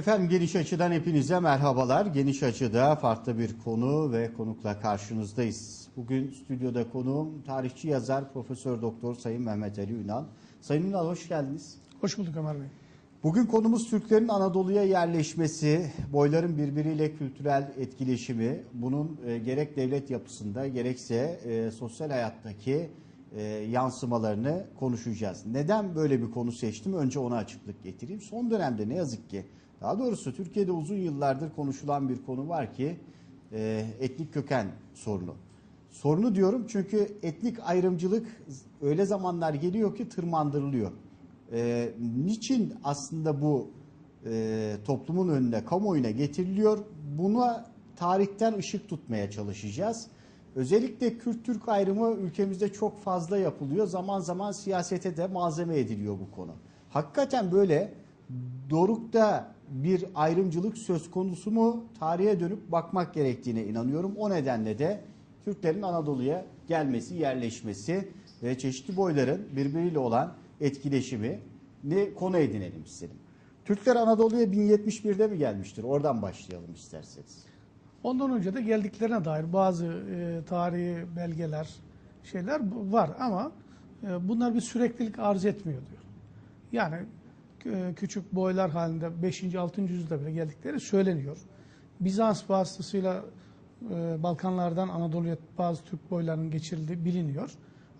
Efendim Geniş Açı'dan hepinize merhabalar. Geniş Açı'da farklı bir konu ve konukla karşınızdayız. Bugün stüdyoda konuğum tarihçi yazar Profesör Doktor Sayın Mehmet Ali Ünal. Sayın Ünal hoş geldiniz. Hoş bulduk Ömer Bey. Bugün konumuz Türklerin Anadolu'ya yerleşmesi, boyların birbiriyle kültürel etkileşimi, bunun e, gerek devlet yapısında gerekse e, sosyal hayattaki e, yansımalarını konuşacağız. Neden böyle bir konu seçtim? Önce ona açıklık getireyim. Son dönemde ne yazık ki, daha doğrusu Türkiye'de uzun yıllardır konuşulan bir konu var ki e, etnik köken sorunu. Sorunu diyorum çünkü etnik ayrımcılık öyle zamanlar geliyor ki tırmandırılıyor. Ee, niçin aslında bu e, toplumun önüne, kamuoyuna getiriliyor? Buna tarihten ışık tutmaya çalışacağız. Özellikle Kürt-Türk ayrımı ülkemizde çok fazla yapılıyor. Zaman zaman siyasete de malzeme ediliyor bu konu. Hakikaten böyle dorukta bir ayrımcılık söz konusu mu? Tarihe dönüp bakmak gerektiğine inanıyorum. O nedenle de Türklerin Anadolu'ya gelmesi, yerleşmesi ve çeşitli boyların birbiriyle olan etkileşimi ne konu edinelim istedim. Türkler Anadolu'ya 1071'de mi gelmiştir? Oradan başlayalım isterseniz. Ondan önce de geldiklerine dair bazı e, tarihi belgeler, şeyler var ama e, bunlar bir süreklilik arz etmiyor diyor. Yani küçük boylar halinde 5. 6. yüzyılda bile geldikleri söyleniyor. Bizans vasıtasıyla e, Balkanlardan Anadolu'ya bazı Türk boylarının geçirildiği biliniyor.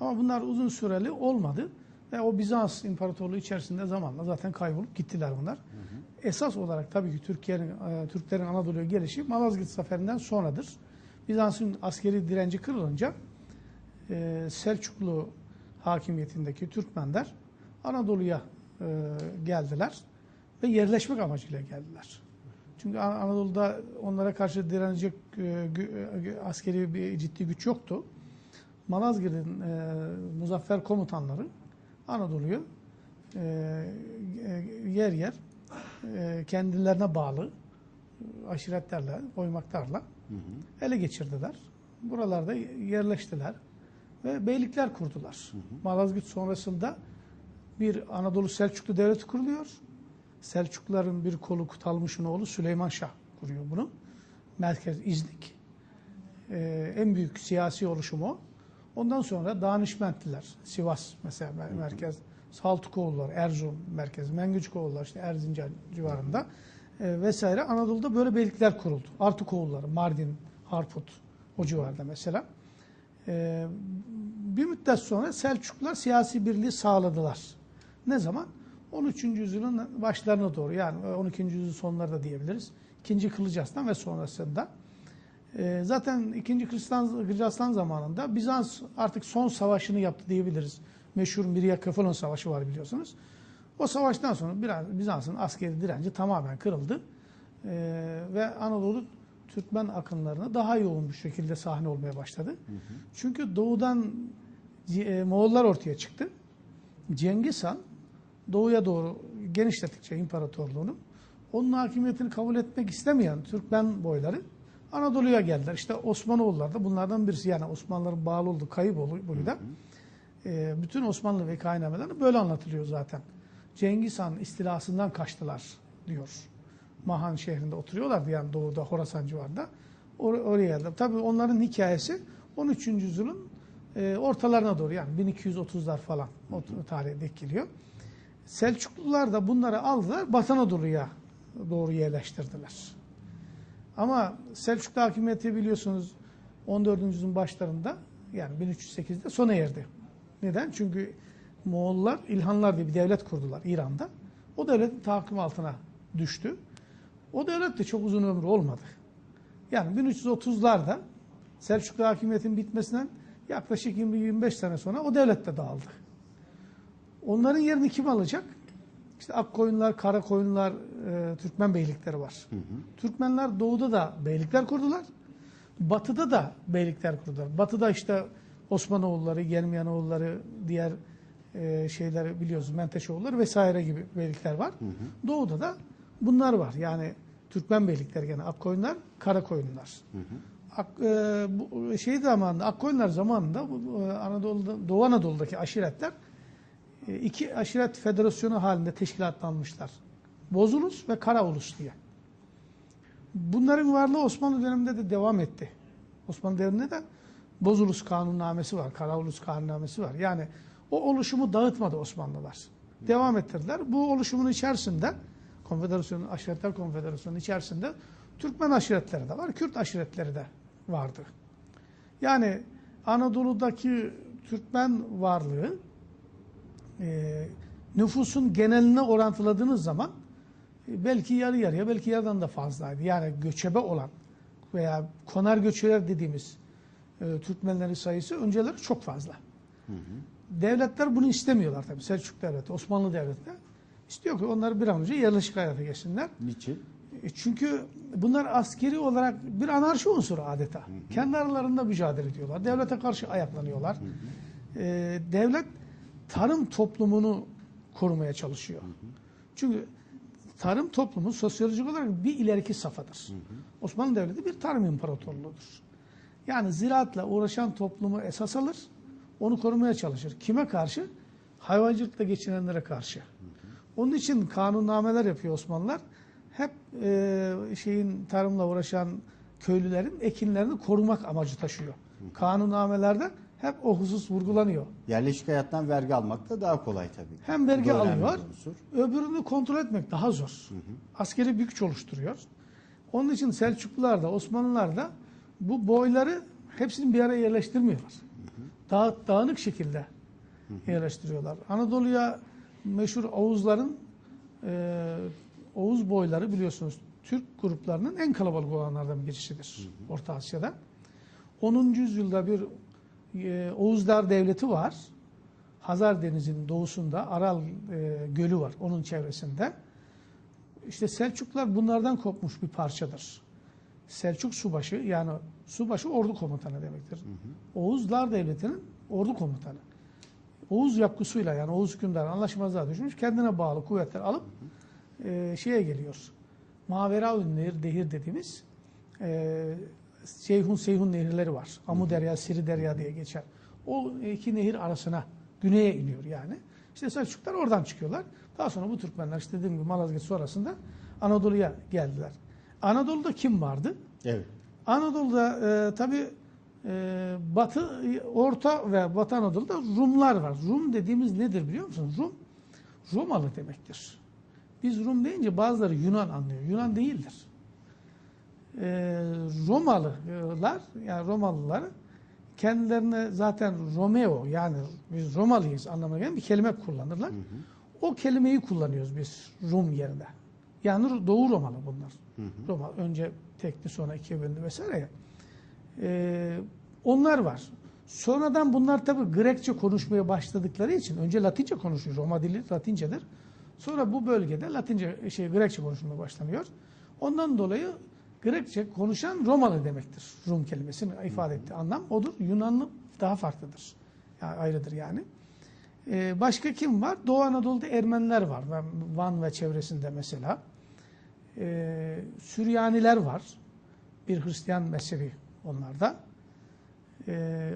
Ama bunlar uzun süreli olmadı. Ve o Bizans İmparatorluğu içerisinde zamanla zaten kaybolup gittiler bunlar. Esas olarak tabii ki Türkiye'nin, e, Türklerin Anadolu'ya gelişi Malazgirt Zaferi'nden sonradır. Bizans'ın askeri direnci kırılınca e, Selçuklu hakimiyetindeki Türkmenler Anadolu'ya e, geldiler ve yerleşmek amacıyla geldiler. Çünkü An- Anadolu'da onlara karşı direnecek e, e, askeri bir ciddi güç yoktu. Malazgirt'in e, muzaffer komutanları Anadolu'yu e, yer yer e, kendilerine bağlı aşiretlerle, oymaklarla ele geçirdiler. Buralarda yerleştiler ve beylikler kurdular. Malazgirt sonrasında bir Anadolu Selçuklu Devleti kuruluyor. Selçukluların bir kolu Kutalmış'ın oğlu Süleyman Şah kuruyor bunu. Merkez İznik. Ee, en büyük siyasi oluşum o. Ondan sonra Danişmentliler, Sivas mesela mer- merkez, Saltukoğullar, Erzurum merkez, Mengücükoğullar işte Erzincan civarında e, vesaire Anadolu'da böyle beylikler kuruldu. Artukoğulları, Mardin, Harput o civarda mesela. Ee, bir müddet sonra Selçuklular siyasi birliği sağladılar. Ne zaman? 13. yüzyılın başlarına doğru yani 12. yüzyıl sonları da diyebiliriz. İkinci Kılıç Arslan ve sonrasında. Ee, zaten 2. Kılıç Arslan zamanında Bizans artık son savaşını yaptı diyebiliriz. Meşhur Mirya Kefalon Savaşı var biliyorsunuz. O savaştan sonra biraz Bizans'ın askeri direnci tamamen kırıldı. Ee, ve Anadolu Türkmen akınlarına daha yoğun bir şekilde sahne olmaya başladı. Çünkü doğudan e, Moğollar ortaya çıktı. Cengiz Han doğuya doğru genişlettikçe imparatorluğunu onun hakimiyetini kabul etmek istemeyen Türkmen boyları Anadolu'ya geldiler. İşte Osmanoğullar da bunlardan birisi. Yani Osmanlıların bağlı olduğu Kayıbolu da. E, bütün Osmanlı ve kaynameleri böyle anlatılıyor zaten. Cengiz Han istilasından kaçtılar diyor. Mahan şehrinde oturuyorlardı yani doğuda Horasan civarında. Or- oraya geldiler. Tabii onların hikayesi 13. yüzyılın e, ortalarına doğru yani 1230'lar falan o tarihe denk geliyor. Selçuklular da bunları aldılar Batı Anadolu'ya doğru yerleştirdiler. Ama Selçuklu hakimiyeti biliyorsunuz 14. yüzyılın başlarında yani 1308'de sona erdi. Neden? Çünkü Moğollar İlhanlar diye bir devlet kurdular İran'da. O devletin tahakküm altına düştü. O devlet de çok uzun ömrü olmadı. Yani 1330'larda Selçuklu hakimiyetin bitmesinden yaklaşık 20-25 sene sonra o devlet de dağıldı. Onların yerini kim alacak? İşte Akkoyunlar, Karakoyunlar, e, Türkmen beylikleri var. Türkmenler doğuda da beylikler kurdular. Batıda da beylikler kurdular. Batıda işte Osmanoğulları, Gelmiyanoğulları, diğer e, şeyleri biliyorsunuz, Menteşoğulları vesaire gibi beylikler var. Doğuda da bunlar var. Yani Türkmen beylikleri gene Akkoyunlar, Karakoyunlar. Ak, e, bu şey zamanında, Akkoyunlar zamanında bu, e, Anadolu'da, Doğu Anadolu'daki aşiretler iki aşiret federasyonu halinde teşkilatlanmışlar. Bozulus ve Karaulus diye. Bunların varlığı Osmanlı döneminde de devam etti. Osmanlı döneminde de Bozulus kanunnamesi var, Karaulus kanunnamesi var. Yani o oluşumu dağıtmadı Osmanlılar. Devam ettirdiler. Bu oluşumun içerisinde Konfederasyonun, Aşiretler Konfederasyonu'nun içerisinde Türkmen aşiretleri de var, Kürt aşiretleri de vardı. Yani Anadolu'daki Türkmen varlığı e, nüfusun geneline orantıladığınız zaman e, belki yarı yarıya, belki yarıdan da fazlaydı. Yani göçebe olan veya konar göçeler dediğimiz e, Türkmenlerin sayısı önceleri çok fazla. Devletler bunu istemiyorlar tabii. Selçuk Devleti, Osmanlı Devleti de istiyor ki onlar bir an önce yerleşik hayata geçsinler. Niçin? E, Çünkü bunlar askeri olarak bir anarşi unsuru adeta. Kendi aralarında mücadele ediyorlar. Devlete karşı ayaklanıyorlar. E, devlet tarım toplumunu korumaya çalışıyor. Çünkü tarım toplumu sosyolojik olarak bir ileriki safhadır. Osmanlı Devleti bir tarım imparatorluğudur. Yani ziraatla uğraşan toplumu esas alır, onu korumaya çalışır. Kime karşı? Hayvancılıkla geçinenlere karşı. Onun için kanunnameler yapıyor Osmanlılar. Hep e, şeyin tarımla uğraşan köylülerin ekinlerini korumak amacı taşıyor. Kanunnamelerde hep o husus vurgulanıyor. Yerleşik hayattan vergi almak da daha kolay tabii. Hem vergi alıyor, öbürünü kontrol etmek daha zor. Askeri bir güç oluşturuyor. Onun için Selçuklular da Osmanlılar da bu boyları hepsini bir araya yerleştirmiyorlar. Daha dağınık şekilde yerleştiriyorlar. Anadolu'ya meşhur Oğuzların e, Oğuz boyları biliyorsunuz Türk gruplarının en kalabalık olanlardan birisidir Orta Asya'da. 10. yüzyılda bir e, Oğuzlar Devleti var. Hazar Denizi'nin doğusunda Aral e, Gölü var onun çevresinde. İşte Selçuklar bunlardan kopmuş bir parçadır. Selçuk Subaşı yani Subaşı ordu komutanı demektir. Oğuzlar Devleti'nin ordu komutanı. Oğuz yapgısıyla yani Oğuz hükümdarı anlaşmazlığa düşmüş. Kendine bağlı kuvvetler alıp e, şeye geliyor. Maveraun Nehir, Dehir dediğimiz e, Ceyhun Seyhun nehirleri var. Amu Derya, Siri Derya diye geçer. O iki nehir arasına güneye iniyor yani. İşte Selçuklar oradan çıkıyorlar. Daha sonra bu Türkmenler işte dediğim gibi Malazgirt sonrasında Anadolu'ya geldiler. Anadolu'da kim vardı? Evet. Anadolu'da e, tabi e, Batı, Orta ve Batı Anadolu'da Rumlar var. Rum dediğimiz nedir biliyor musunuz? Rum, Romalı demektir. Biz Rum deyince bazıları Yunan anlıyor. Yunan değildir. E, Romalılar, yani Romalılar kendilerine zaten Romeo yani biz Romalıyız anlamına gelen bir kelime kullanırlar. O kelimeyi kullanıyoruz biz Rum yerine. Yani Doğu Romalı bunlar. Roma önce tekti sonra ikiye bölündü vesaire ya. Ee, onlar var. Sonradan bunlar tabi Grekçe konuşmaya başladıkları için önce Latince konuşuyor. Roma dili Latincedir. Sonra bu bölgede Latince şey Grekçe konuşmaya başlanıyor. Ondan dolayı Grekçe konuşan Romalı demektir. Rum kelimesinin ifade ettiği anlam odur. Yunanlı daha farklıdır. Yani ayrıdır yani. Ee, başka kim var? Doğu Anadolu'da Ermeniler var. Van ve çevresinde mesela. Ee, Süryaniler var. Bir Hristiyan mezhebi onlarda. Ee,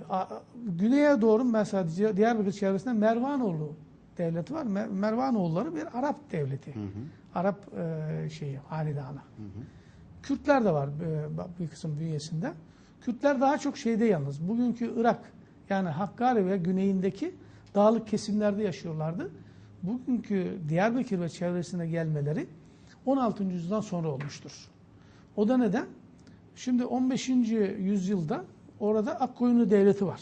güneye doğru mesela Di- Diyarbakır çevresinde Mervanoğlu devleti var. Mer- Mervanoğulları bir Arap devleti. Arap e, şeyi, hanedanı. Kürtler de var e, bir kısım bünyesinde. Kürtler daha çok şeyde yalnız. Bugünkü Irak yani Hakkari ve güneyindeki dağlık kesimlerde yaşıyorlardı. Bugünkü Diyarbakır ve çevresine gelmeleri 16. yüzyıldan sonra olmuştur. O da neden? Şimdi 15. yüzyılda orada Akkoyunlu Devleti var.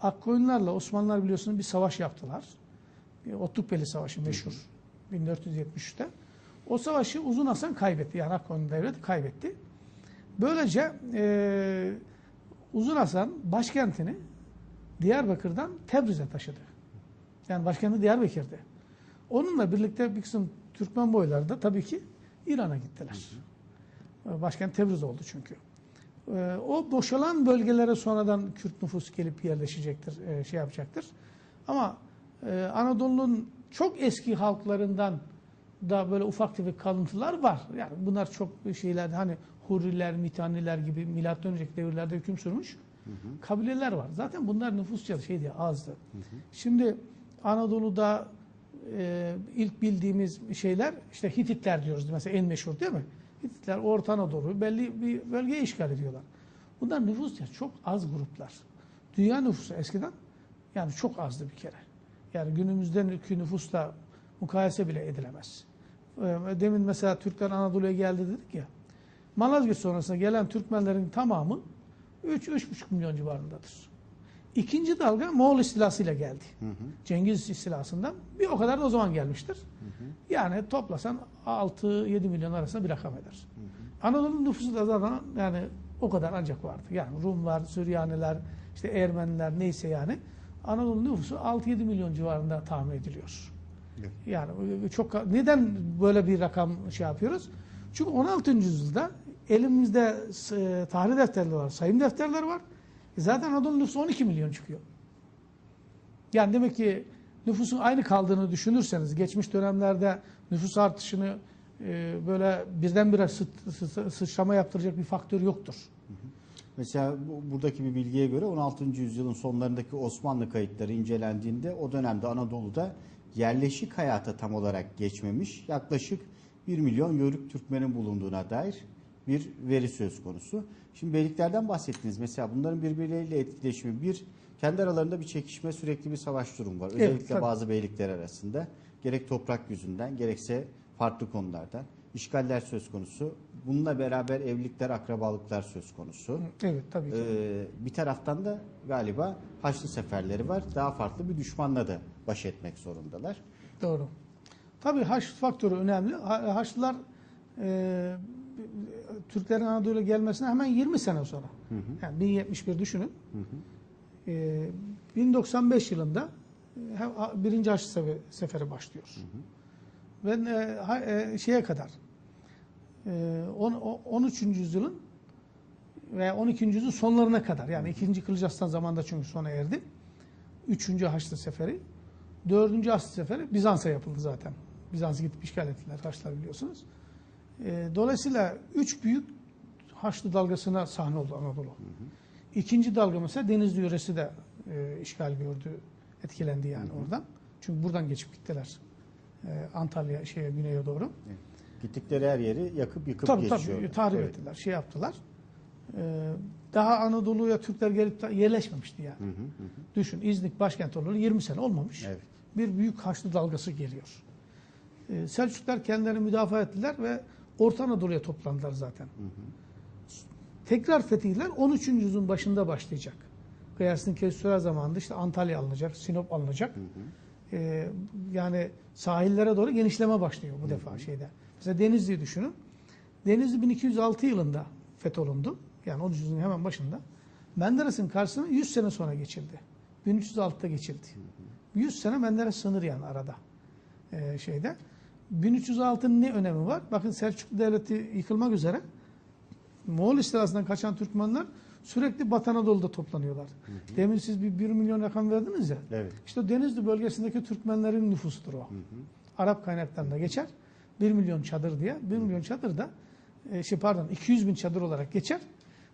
Akkoyunlarla Osmanlılar biliyorsunuz bir savaş yaptılar. Bir Otlukbeli Savaşı meşhur 1473'te. O savaşı Uzun Hasan kaybetti. Yani Akkoyunlu Devleti kaybetti. Böylece eee Uzun Hasan başkentini Diyarbakır'dan Tebriz'e taşıdı. Yani başkenti Diyarbakır'dı. Onunla birlikte bir kısım Türkmen boyları da tabii ki İran'a gittiler. Başkent Tebriz oldu çünkü. Ee, O boşalan bölgelere sonradan Kürt nüfus gelip yerleşecektir, e, şey yapacaktır. Ama e, Anadolu'nun çok eski halklarından da böyle ufak tefek kalıntılar var. Yani bunlar çok şeyler hani Hurriler, Mitaniler gibi milattan önceki devirlerde hüküm sürmüş kabileler var. Zaten bunlar nüfusça şey diye azdı. Şimdi Anadolu'da e, ilk bildiğimiz şeyler işte Hititler diyoruz mesela en meşhur değil mi? Hititler Orta Anadolu belli bir bölgeyi işgal ediyorlar. Bunlar nüfus ya çok az gruplar. Dünya nüfusu eskiden yani çok azdı bir kere. Yani günümüzdeki nüfusla mukayese bile edilemez. Ee, Demin mesela Türkler Anadolu'ya geldi dedik ya. Malazgirt sonrasında gelen Türkmenlerin tamamı 3-3,5 milyon civarındadır. İkinci dalga Moğol istilasıyla geldi. Cengiz istilasından bir o kadar da o zaman gelmiştir. Yani toplasan 6-7 milyon arasında bir rakam eder. Anadolu nüfusu da zaten yani o kadar ancak vardı. Yani Rumlar, Süryaniler, işte Ermeniler neyse yani Anadolu nüfusu 6-7 milyon civarında tahmin ediliyor. Yani çok neden böyle bir rakam şey yapıyoruz? Çünkü 16. yüzyılda elimizde e, tarih defterleri var, sayım defterleri var. E Zaten Anadolu nüfusu 12 milyon çıkıyor. Yani demek ki nüfusun aynı kaldığını düşünürseniz geçmiş dönemlerde nüfus artışını e, böyle birdenbire sı- sıçrama yaptıracak bir faktör yoktur. Mesela bu, buradaki bir bilgiye göre 16. yüzyılın sonlarındaki Osmanlı kayıtları incelendiğinde o dönemde Anadolu'da yerleşik hayata tam olarak geçmemiş yaklaşık 1 milyon Yörük Türkmenin bulunduğuna dair bir veri söz konusu. Şimdi beyliklerden bahsettiniz. Mesela bunların birbirleriyle etkileşimi bir kendi aralarında bir çekişme sürekli bir savaş durumu var. Evet, Özellikle tabii. bazı beylikler arasında gerek toprak yüzünden gerekse farklı konulardan işgaller söz konusu. Bununla beraber evlilikler, akrabalıklar söz konusu. Evet tabii ki. Ee, bir taraftan da galiba Haçlı seferleri var. Daha farklı bir düşmanla da baş etmek zorundalar. Doğru. Tabii Haçlı faktörü önemli. Ha- Haçlılar e, Türklerin Anadolu'ya gelmesine hemen 20 sene sonra. Yani 1071 düşünün. E, 1095 yılında e, birinci Haçlı sefe- seferi başlıyor. Ve e, ha- e, şeye kadar e, on- o- 13. yüzyılın veya 12. yüzyılın sonlarına kadar yani 2. Kılıç Arslan zamanında çünkü sona erdi. 3. Haçlı Seferi. Dördüncü Haçlı Seferi Bizans'a yapıldı zaten. Bizans'ı gidip işgal ettiler Haçlılar biliyorsunuz. E, dolayısıyla üç büyük Haçlı dalgasına sahne oldu Anadolu. İkinci dalga mesela Denizli yöresi de e, işgal gördü, etkilendi yani oradan. Çünkü buradan geçip gittiler. E, Antalya şeye güneye doğru. Gittikleri her yeri yakıp yıkıp Tabii geçiyorlar. tabii tahrip Evet. ettiler, şey yaptılar. Ee, daha Anadolu'ya Türkler gelip yerleşmemişti yani. Hı hı hı. Düşün İznik başkent olalı 20 sene olmamış. Evet. Bir büyük Haçlı dalgası geliyor. Selçuklar kendilerini müdafaa ettiler ve Orta Anadolu'ya toplandılar zaten. Tekrar fetihler 13. yüzyılın başında başlayacak. Kıyasın Kesüra zamanında işte Antalya alınacak, Sinop alınacak. Ee, yani sahillere doğru genişleme başlıyor bu defa şeyde. Mesela Denizli'yi düşünün. Denizli 1206 yılında fetholundu. Yani 13. yüzyılın hemen başında. Menderes'in karşısına 100 sene sonra geçildi. 1306'da geçildi. 100 sene Menderes sınır yani arada ee, şeyde. 1306'nın ne önemi var? Bakın Selçuklu Devleti yıkılmak üzere. Moğol istilasından kaçan Türkmenler sürekli Batı Anadolu'da toplanıyorlar. Demin siz bir 1 milyon rakam verdiniz ya. Evet. İşte Denizli bölgesindeki Türkmenlerin nüfusudur o. Arap kaynaklarında geçer. 1 milyon çadır diye. 1 milyon çadır da e, şey pardon 200 bin çadır olarak geçer.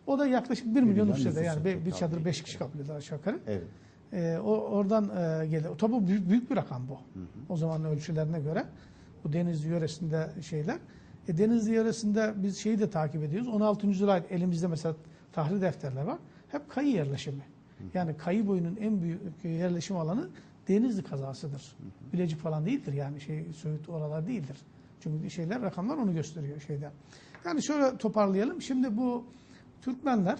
O da yaklaşık 1 milyon milyon nüfus eder. Yani bir, bir çadır tabii. 5 kişi kabul eder aşağı yukarı. Evet. E, o oradan e, gelir. Tabii büyük, büyük bir rakam bu. O zamanın ölçülerine göre. Bu Denizli yöresinde şeyler. E, Denizli yöresinde biz şeyi de takip ediyoruz. 16. yüzyıla ait elimizde mesela tahrir defterler var. Hep kayı yerleşimi. Yani kayı boyunun en büyük yerleşim alanı Denizli kazasıdır. Bilecik falan değildir yani şey Söğüt oralar değildir. Çünkü şeyler rakamlar onu gösteriyor şeyden. Yani şöyle toparlayalım. Şimdi bu Türkmenler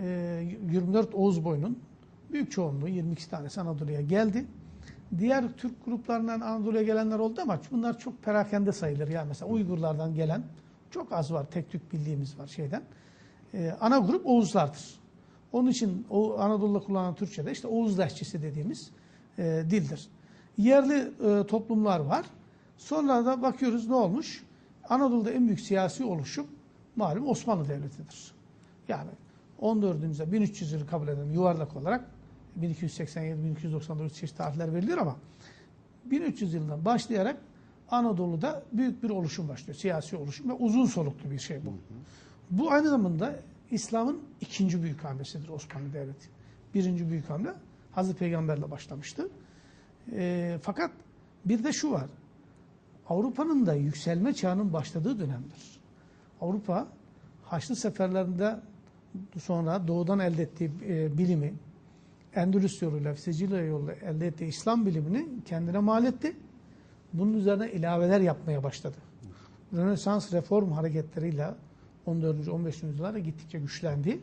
e, 24 Oğuz boyunun büyük çoğunluğu 22 tanesi Anadolu'ya geldi. Diğer Türk gruplarından Anadolu'ya gelenler oldu ama bunlar çok perakende sayılır. Yani mesela Uygurlardan gelen çok az var. Tek tük bildiğimiz var şeyden. Ee, ana grup Oğuzlardır. Onun için o Anadolu'da kullanılan Türkçe'de işte Oğuz lehçesi dediğimiz e, dildir. Yerli e, toplumlar var. Sonra da bakıyoruz ne olmuş? Anadolu'da en büyük siyasi oluşum malum Osmanlı Devleti'dir. Yani 14. yüzyılda 1300 yılı kabul edelim yuvarlak olarak 1287-1299 çeşitli tarihler veriliyor ama 1300 yılından başlayarak Anadolu'da büyük bir oluşum başlıyor. Siyasi oluşum ve uzun soluklu bir şey bu. Bu aynı zamanda İslam'ın ikinci büyük hamlesidir Osmanlı Devleti. Birinci büyük hamle Hazreti Peygamberle başlamıştı. Ee, fakat Bir de şu var. Avrupa'nın da yükselme çağının başladığı dönemdir. Avrupa Haçlı seferlerinde sonra doğudan elde ettiği e, bilimi Endülüs yoluyla, Sicilya yoluyla elde ettiği İslam bilimini kendine mal etti. Bunun üzerine ilaveler yapmaya başladı. Rönesans reform hareketleriyle 14. 15. yüzyıllarda gittikçe güçlendi.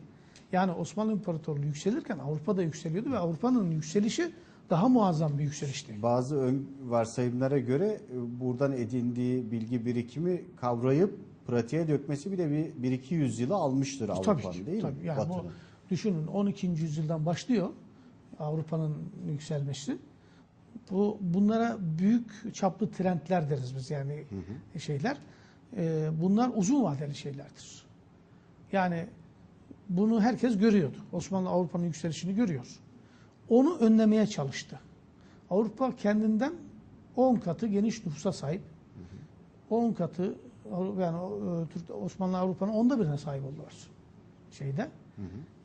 Yani Osmanlı İmparatorluğu yükselirken Avrupa da yükseliyordu ve Avrupa'nın yükselişi daha muazzam bir yükselişti. Bazı ön varsayımlara göre e, buradan edindiği bilgi birikimi kavrayıp pratiğe dökmesi bile bir, bir iki yüzyılı almıştır Tabii Avrupa'nın değil tabii. mi? Yani bu düşünün 12. yüzyıldan başlıyor Avrupa'nın yükselmesi. Bu bunlara büyük çaplı trendler deriz biz yani şeyler. Ee, bunlar uzun vadeli şeylerdir. Yani bunu herkes görüyordu. Osmanlı Avrupa'nın yükselişini görüyor. Onu önlemeye çalıştı. Avrupa kendinden 10 katı geniş nüfusa sahip. 10 katı yani e, Osmanlı Avrupa'nın onda birine sahip oldular şeyde.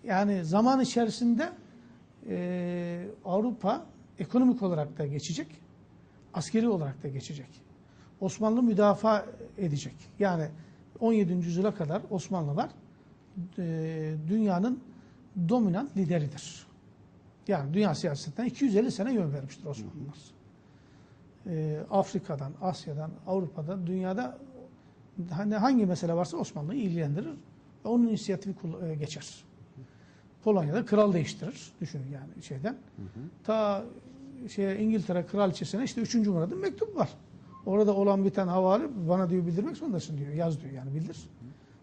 Yani zaman içerisinde e, Avrupa ekonomik olarak da geçecek, askeri olarak da geçecek. Osmanlı müdafaa edecek. Yani 17. yüzyıla kadar Osmanlılar e, dünyanın dominant lideridir. Yani dünya siyasetine 250 sene yön vermiştir Osmanlılar. E, Afrika'dan, Asya'dan, Avrupa'da, dünyada hani hangi mesele varsa Osmanlı'yı ilgilendirir ve onun inisiyatifi e, geçer. Polonya'da kral değiştirir. Düşünün yani şeyden. Ta şey İngiltere kraliçesine işte 3. Murad'ın mektubu var. Orada olan biten havali bana diyor bildirmek zorundasın diyor. Yaz diyor yani bildir.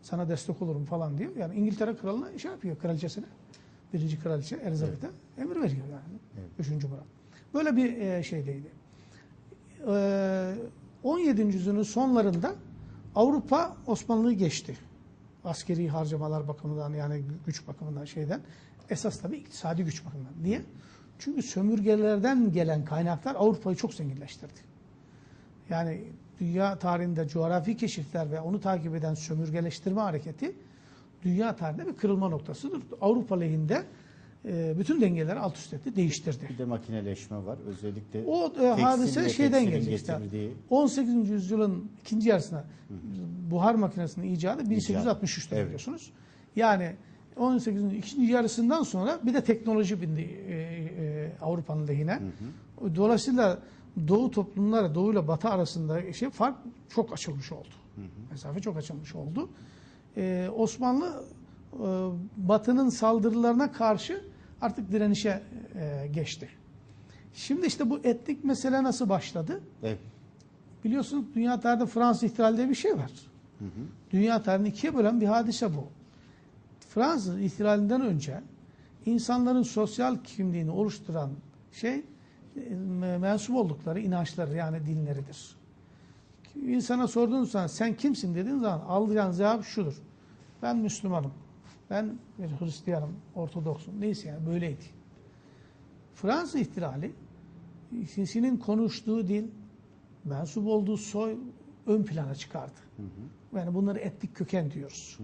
Sana destek olurum falan diyor. Yani İngiltere kralına şey yapıyor kraliçesine. Birinci kraliçe Elizabeth'e emir veriyor yani. Evet. Üçüncü Murat. Böyle bir e, şeydeydi. Ee, 17. yüzyılın sonlarında Avrupa Osmanlı'yı geçti. Askeri harcamalar bakımından yani güç bakımından şeyden. Esas tabii iktisadi güç bakımından. Niye? Çünkü sömürgelerden gelen kaynaklar Avrupa'yı çok zenginleştirdi. Yani dünya tarihinde coğrafi keşifler ve onu takip eden sömürgeleştirme hareketi dünya tarihinde bir kırılma noktasıdır. Avrupa lehinde e, bütün dengeleri alt üst etti, değiştirdi. Bir de makineleşme var. Özellikle O e, hadise şeyden gelecek işte. getirdiği 18. yüzyılın ikinci yarısına buhar makinesinin icadı 1863'te Evet. biliyorsunuz. Yani 18. ikinci yarısından sonra bir de teknoloji bindi e, e, Avrupa'nın lehine. Dolayısıyla Doğu toplumları, Doğu ile Batı arasında şey fark çok açılmış oldu. Mesafe çok açılmış oldu. Ee, Osmanlı e, Batı'nın saldırılarına karşı artık direnişe e, geçti. Şimdi işte bu etnik mesele nasıl başladı? evet, Biliyorsunuz dünya tarihinde Fransız ihtilali diye bir şey var. Dünya tarihini ikiye bölen bir hadise bu. Fransız ihtilalinden önce insanların sosyal kimliğini oluşturan şey mensup oldukları inançları yani dinleridir. İnsana sorduğunuz zaman sen kimsin dediğin zaman alacağın cevap şudur. Ben Müslümanım. Ben bir Hristiyanım, Ortodoksum. Neyse yani böyleydi. Fransız ihtilali kişinin konuştuğu dil, mensup olduğu soy ön plana çıkardı. Yani bunları etnik köken diyoruz.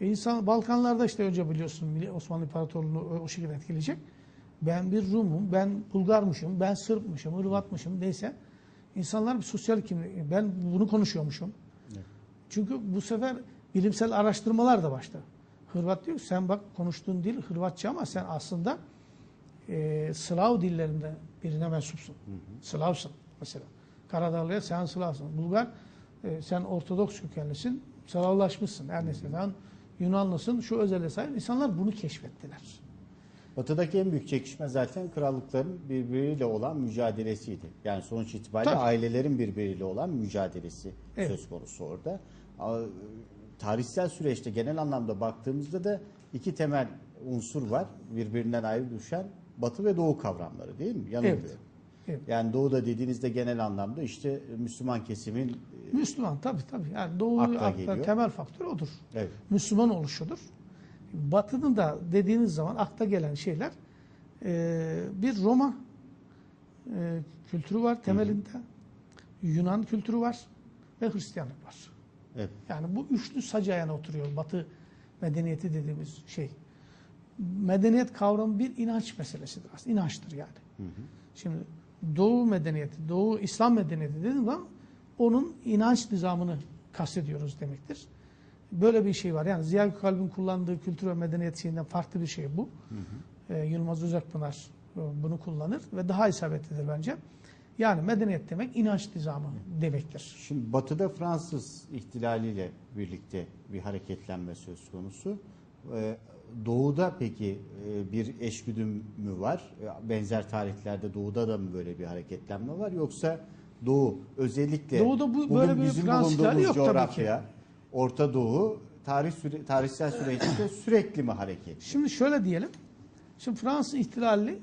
İnsan Balkanlarda işte önce biliyorsun Osmanlı İmparatorluğu'nu o, o şekilde etkileyecek. Ben bir Rum'um, ben Bulgarmışım, ben Sırpmışım, Hırvatmışım neyse. İnsanlar bir sosyal kimlik, ben bunu konuşuyormuşum. Çünkü bu sefer bilimsel araştırmalar da başladı. Hırvat diyor sen bak konuştuğun dil Hırvatça ama sen aslında e, Slav dillerinde birine mensupsun. Slavsın mesela. Karadağlı'ya sen Slavsın. Bulgar e, sen Ortodoks kökenlisin. Slavlaşmışsın. Her neyse sen Yunanlısın. Şu özelliğe sahip. İnsanlar bunu keşfettiler. Batı'daki en büyük çekişme zaten krallıkların birbiriyle olan mücadelesiydi. Yani sonuç itibariyle Tabii. ailelerin birbiriyle olan mücadelesi Evet. söz konusu orada. Tarihsel süreçte genel anlamda baktığımızda da iki temel unsur var birbirinden ayrı düşen Batı ve Doğu kavramları değil mi? Yanılmıyorum. Evet. Evet. Yani Doğu'da dediğinizde genel anlamda işte Müslüman kesimin Müslüman tabii tabii. Yani Doğu Akla akla geliyor. temel faktör odur. evet, Müslüman oluşudur. Batı'nın da dediğiniz zaman akla gelen şeyler e, bir Roma e, kültürü var temelinde. Yunan kültürü var ve Hristiyanlık var. evet. Yani bu üçlü sac ayağına oturuyor Batı medeniyeti dediğimiz şey. Medeniyet kavramı bir inanç meselesidir aslında. İnançtır yani. Şimdi Doğu medeniyeti, Doğu İslam medeniyeti dediğim zaman onun inanç nizamını kastediyoruz demektir. Böyle bir şey var. Yani Ziya Gökalp'in kullandığı kültür ve medeniyet şeyinden farklı bir şey bu. Ee, Yılmaz Uzakpınar e, bunu kullanır ve daha isabetlidir bence. Yani medeniyet demek inanç nizamı demektir. Şimdi Batı'da Fransız ihtilaliyle birlikte bir hareketlenme söz konusu. Ee, Doğu'da peki e, bir eşgüdüm mü var? E, Benzer tarihlerde Doğu'da da mı böyle bir hareketlenme var? Yoksa Doğu özellikle Doğu'da bu- böyle bir Fransız yok tabii coğrafya, Orta Doğu tarih süre, tarihsel süreçte sürekli mi hareket? Şimdi şöyle diyelim. Şimdi Fransız ihtilali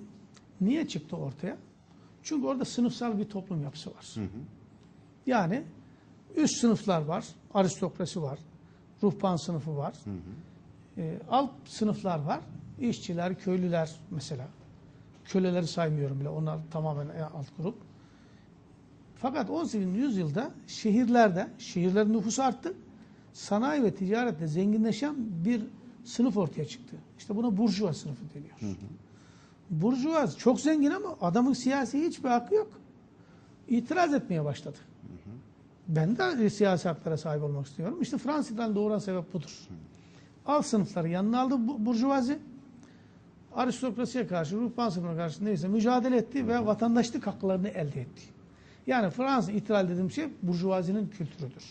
niye çıktı ortaya? Çünkü orada sınıfsal bir toplum yapısı var. Yani üst sınıflar var, aristokrasi var, ruhban sınıfı var, e, alt sınıflar var, işçiler, köylüler mesela. Köleleri saymıyorum bile, onlar tamamen alt grup. Fakat 18. yüzyılda şehirlerde, şehirlerin nüfusu arttı. Sanayi ve ticaretle zenginleşen bir sınıf ortaya çıktı. İşte buna burjuva sınıfı deniyor. Burjuva çok zengin ama adamın siyasi hiçbir hakkı yok. İtiraz etmeye başladı. Ben de siyasi haklara sahip olmak istiyorum. İşte Fransa'dan doğuran sebep budur. Alt sınıfları yanına aldı bu burjuvazi. Aristokrasiye karşı, ruhban sınıfına karşı neyse mücadele etti ve vatandaşlık haklarını elde etti. Yani Fransız ihtilal dediğim şey burjuvazinin kültürüdür.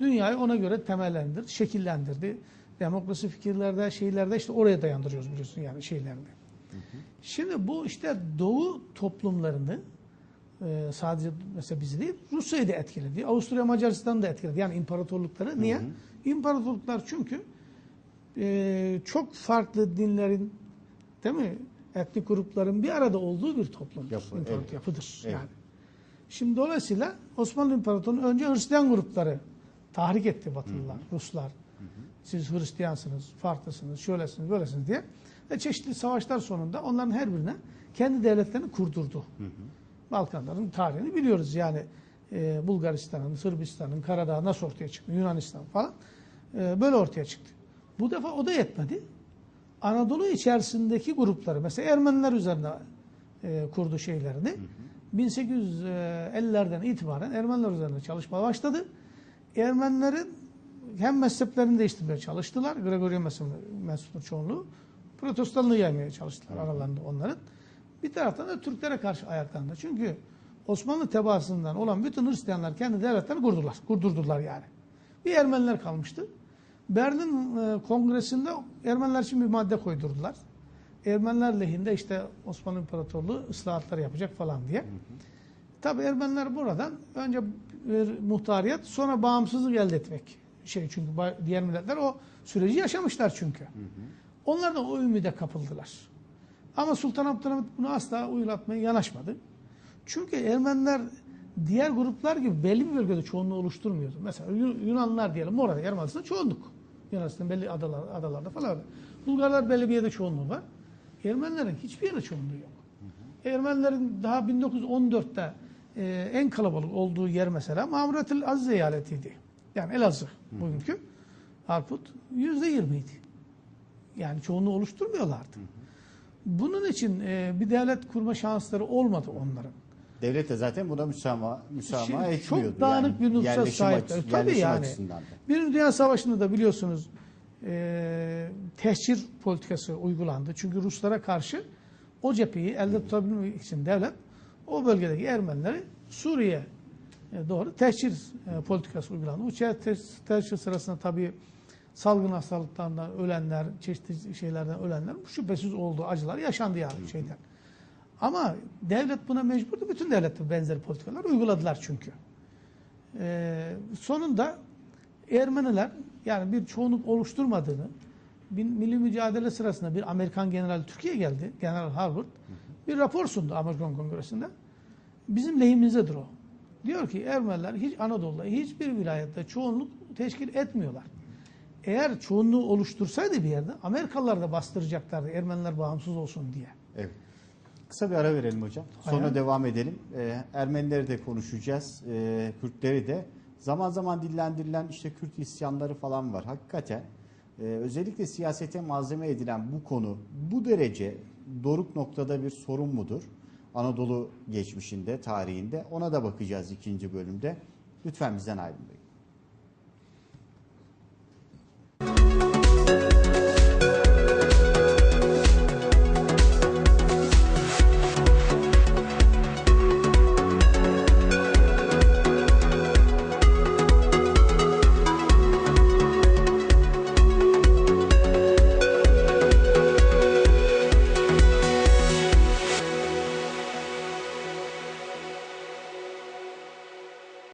Dünyayı ona göre temellendirdi, şekillendirdi. Demokrasi fikirlerde, şeylerde işte oraya dayandırıyoruz biliyorsun yani şeylerini. Şimdi bu işte Doğu toplumlarını e, sadece mesela bizi değil Rusya'yı da etkiledi. Avusturya Macaristan'ı da etkiledi. Yani imparatorlukları. Niye? İmparatorluklar çünkü e, çok farklı dinlerin değil mi? Etnik grupların bir arada olduğu bir toplum. Yapı, evet. yapıdır. Evet. Yani. Şimdi dolayısıyla Osmanlı İmparatorluğu önce Hristiyan grupları tahrik etti Batılılar, Ruslar. Siz Hristiyansınız, farklısınız, şöylesiniz, böylesiniz diye. Ve çeşitli savaşlar sonunda onların her birine kendi devletlerini kurdurdu. Balkanların tarihini biliyoruz. Yani e, Bulgaristan'ın, Sırbistan'ın, Karadağ nasıl ortaya çıktı, Yunanistan falan. E, böyle ortaya çıktı. Bu defa o da yetmedi. Anadolu içerisindeki grupları, mesela Ermeniler üzerine e, kurdu şeylerini. 1850'lerden itibaren Ermeniler üzerine çalışmaya başladı. Ermenilerin hem mezheplerini değiştirmeye çalıştılar. Gregorian mensupları çoğunluğu. Protestanlığı yaymaya çalıştılar aralarında onların. Bir taraftan da Türklere karşı ayaklandı. Çünkü Osmanlı tebaasından olan bütün Hristiyanlar kendi devletlerini kurdular. Kurdurdular yani. Bir Ermeniler kalmıştı. Berlin e, Kongresi'nde Ermeniler için bir madde koydurdular. Ermeniler lehinde işte Osmanlı İmparatorluğu ıslahatlar yapacak falan diye. Tabi Ermeniler buradan önce bir muhtariyet sonra bağımsızlık elde etmek şey çünkü diğer milletler o süreci yaşamışlar çünkü. Onlar da o ümide kapıldılar. Ama Sultan Abdülhamit bunu asla uygulatmaya yanaşmadı. Çünkü Ermeniler diğer gruplar gibi belli bir bölgede çoğunluğu oluşturmuyordu. Mesela Yu- Yunanlılar diyelim orada Yarımadası'nda çoğunluk. Yunanistan belli adalar, adalarda falan öyle. Bulgarlar belli bir yerde çoğunluğu var. Ermenilerin hiçbir yerde çoğunluğu yok. Ermenilerin daha 1914'te e, en kalabalık olduğu yer mesela Mamretül Aziz eyaletiydi. Yani Elazığ bugünkü. Harput yüzde yirmiydi. Yani çoğunluğu oluşturmuyorlardı. Bunun için e, bir devlet kurma şansları olmadı onların. Devlet de zaten buna müsamaha, müsamaha Şimdi etmiyordu. çok dağınık bir nüfusa sahipler. açı- Tabii yani. Birinci Dünya Savaşı'nda da biliyorsunuz e, tehcir politikası uygulandı. Çünkü Ruslara karşı o cepheyi elde tutabilmek için devlet o bölgedeki Ermenileri Suriye e, doğru tehcir e, politikası uygulandı. Bu te- te- tehcir sırasında tabii salgın hastalıklardan ölenler, çeşitli şeylerden ölenler şüphesiz oldu. Acılar yaşandı yani şeyden. Ama devlet buna mecburdu. Bütün devletler benzer politikalar uyguladılar çünkü. Ee, sonunda Ermeniler yani bir çoğunluk oluşturmadığını bir milli mücadele sırasında bir Amerikan generali Türkiye geldi. General Harvard bir rapor sundu Amerikan Kongresi'nde. Bizim lehimizdedir o. Diyor ki Ermeniler hiç Anadolu'da hiçbir vilayette çoğunluk teşkil etmiyorlar. Eğer çoğunluğu oluştursaydı bir yerde Amerikalılar da bastıracaklardı Ermeniler bağımsız olsun diye. Evet. Kısa bir ara verelim hocam. Sonra Hayal. devam edelim. Ee, Ermenileri de konuşacağız. Ee, Kürtleri de. Zaman zaman dillendirilen işte Kürt isyanları falan var. Hakikaten e, özellikle siyasete malzeme edilen bu konu bu derece doruk noktada bir sorun mudur? Anadolu geçmişinde, tarihinde ona da bakacağız ikinci bölümde. Lütfen bizden ayrılmayın.